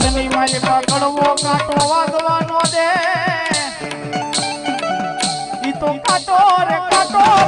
જગની મારી કાકડવો કાંટો વાગવાનો દે. ઈ તો કાંટો રે કાંટો.